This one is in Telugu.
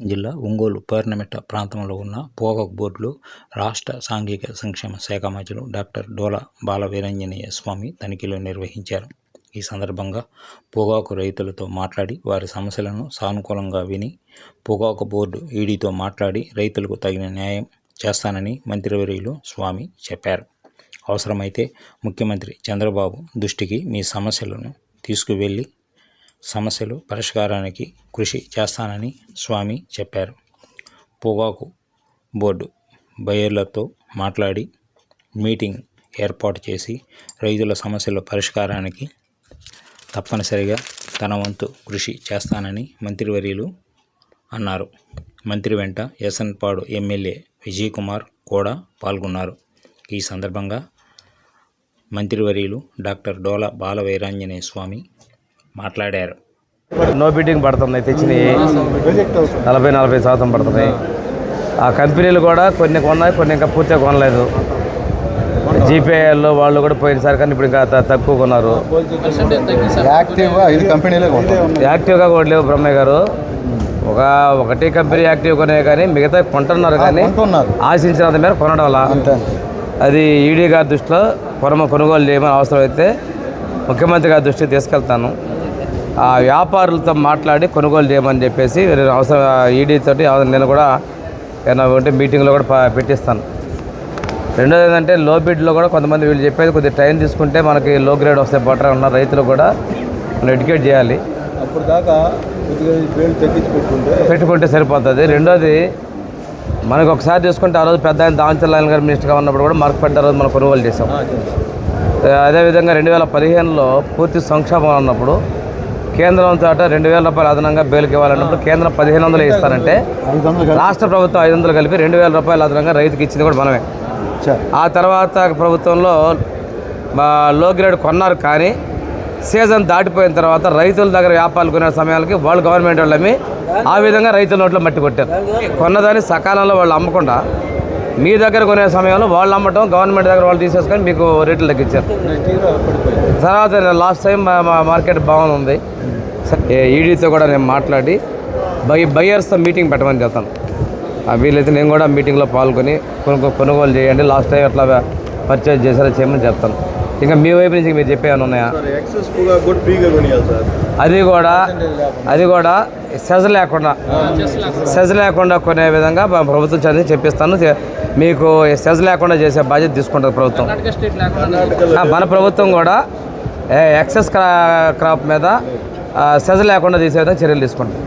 జిల్లా ఒంగోలు పౌర్ణమిట్ట ప్రాంతంలో ఉన్న పోగక్ బోర్డులో రాష్ట్ర సాంఘిక సంక్షేమ శాఖ మంత్రులు డాక్టర్ డోలా బాలవీరంజనేయ స్వామి తనిఖీలు నిర్వహించారు. ఈ సందర్భంగా పొగాకు రైతులతో మాట్లాడి వారి సమస్యలను సానుకూలంగా విని పొగాకు బోర్డు ఈడీతో మాట్లాడి రైతులకు తగిన న్యాయం చేస్తానని మంత్రివర్యులు స్వామి చెప్పారు. అవసరమైతే ముఖ్యమంత్రి చంద్రబాబు దృష్టికి మీ సమస్యలను తీసుకువెళ్ళి సమస్యలు పరిష్కారానికి కృషి చేస్తానని స్వామి చెప్పారు. పొగాకు బోర్డు బయర్లతో మాట్లాడి మీటింగ్ ఏర్పాటు చేసి రైతుల సమస్యల పరిష్కారానికి తప్పనిసరిగా తన వంతు కృషి చేస్తానని మంత్రివర్యులు అన్నారు. మంత్రి వెంట ఎస్ఎన్పాడు ఎమ్మెల్యే విజయ్ కుమార్ కూడా పాల్గొన్నారు. ఈ సందర్భంగా మంత్రివర్యులు డాక్టర్ డోలా బాలవైరాంజనేయ స్వామి మాట్లాడారు. నో బిడ్డింగ్ పడుతున్నాయి తెచ్చినవి. నలభై నలభై శాతం పడుతున్నాయి ఆ కంపెనీలు కూడా కొన్ని కొన్నాయి కొన్ని ఇంకా పూర్తిగా కొనలేదు. జీపీఐల్లో వాళ్ళు కూడా పోయినసారి కానీ ఇప్పుడు ఇంకా తక్కువ కొన్నారు. యాక్టివ్గా ఐదు కంపెనీలే ఉంటాయి యాక్టివ్గా కూడా లేవు బ్రహ్మయ్య గారు. ఒక ఒకటి కంపెనీ యాక్టివ్ కొనే కానీ మిగతా కొంటున్నారు కానీ ఆశించినంత మేర కొనడం అది ఈడీ గారి దృష్టిలో కొనమ కొనుగోలు చేయమని అవసరమైతే ముఖ్యమంత్రి గారి దృష్టికి తీసుకెళ్తాను. ఆ వ్యాపారులతో మాట్లాడి కొనుగోలు చేయమని చెప్పేసి నేను అవసరం ఈడీ తోటి అవ- నేను కూడా ఏమైనా ఉంటే మీటింగ్లో కూడా పెట్టిస్తాను. రెండోది ఏంటంటే లో బిడ్లో కూడా కొంతమంది వీళ్ళు చెప్పేది కొద్దిగా టైం తీసుకుంటే మనకి లో గ్రేడ్ వస్తే బెటర్ ఉన్న రైతులు కూడా మనం ఎడ్యుకేట్ చేయాలి. అప్పుడు దాకా పెట్టుకుంటే సరిపోతుంది. రెండోది మనకు ఒకసారి చూసుకుంటే ఆ రోజు పెద్ద ఆయన దావంచల్ గారు మినిస్టర్గా ఉన్నప్పుడు కూడా మార్క్ పడ్డ రోజు మనం కొనుగోలు చేసాం అదేవిధంగా రెండు వేల పదిహేనులో పూర్తి సంక్షోభం ఉన్నప్పుడు కేంద్రం తోట రెండు వేల రూపాయలు అదనంగా బేలుకి ఇవ్వాలన్నప్పుడు కేంద్రం పదిహేను వందలు ఇస్తారంటే రాష్ట్ర ప్రభుత్వం ఐదు వందలు కలిపి రెండు వేల రూపాయలు అదనంగా రైతుకి ఇచ్చింది కూడా మనమే. ఆ తర్వాత ప్రభుత్వంలో లో గ్రేడ్ కొన్నారు కానీ సీజన్ దాటిపోయిన తర్వాత రైతుల దగ్గర వ్యాపారాలు కొనే సమయాలకి వాళ్ళు గవర్నమెంట్ వాళ్ళమి ఆ విధంగా రైతుల నోట్లో మట్టి కొట్టారు. కొన్నదాన్ని సకాలంలో వాళ్ళు అమ్మకుండా మీ దగ్గర కొనే సమయంలో వాళ్ళు అమ్మటం గవర్నమెంట్ దగ్గర వాళ్ళు తీసేసుకొని మీకు రేట్లు తగ్గించారు. తర్వాత లాస్ట్ టైం మా మార్కెట్ బాగుంది. ఈడీతో కూడా నేను మాట్లాడి బై బయ్యర్స్తో మీటింగ్ పెట్టమని చెప్తాను. ఆ వీలైతే నేను కూడా మీటింగ్లో పాల్గొని కొనుగో కొనుగోలు చేయండి. లాస్ట్ టైం అట్లా పర్చేజ్ చేసేలా చేయమని చెప్తాను. ఇంకా మీ వైపు నుంచి మీరు చెప్పేమన్నా ఉన్నాయా? ఎక్సెస్ కూడా గుడ్ బీగా కొనియాలి సార్. అది కూడా అది కూడా సెజ్ లేకుండా సెజ్ లేకుండా కొనే విధంగా మా ప్రభుత్వం చదివి చెప్పిస్తాను. మీకు సెజ్ లేకుండా చేసే బాధ్యత తీసుకుంటుంది ప్రభుత్వం. మన ప్రభుత్వం కూడా ఎక్సెస్ క్రా క్రాప్ మీద సెజ్ లేకుండా తీసే విధంగా చర్యలు తీసుకుంటుంది.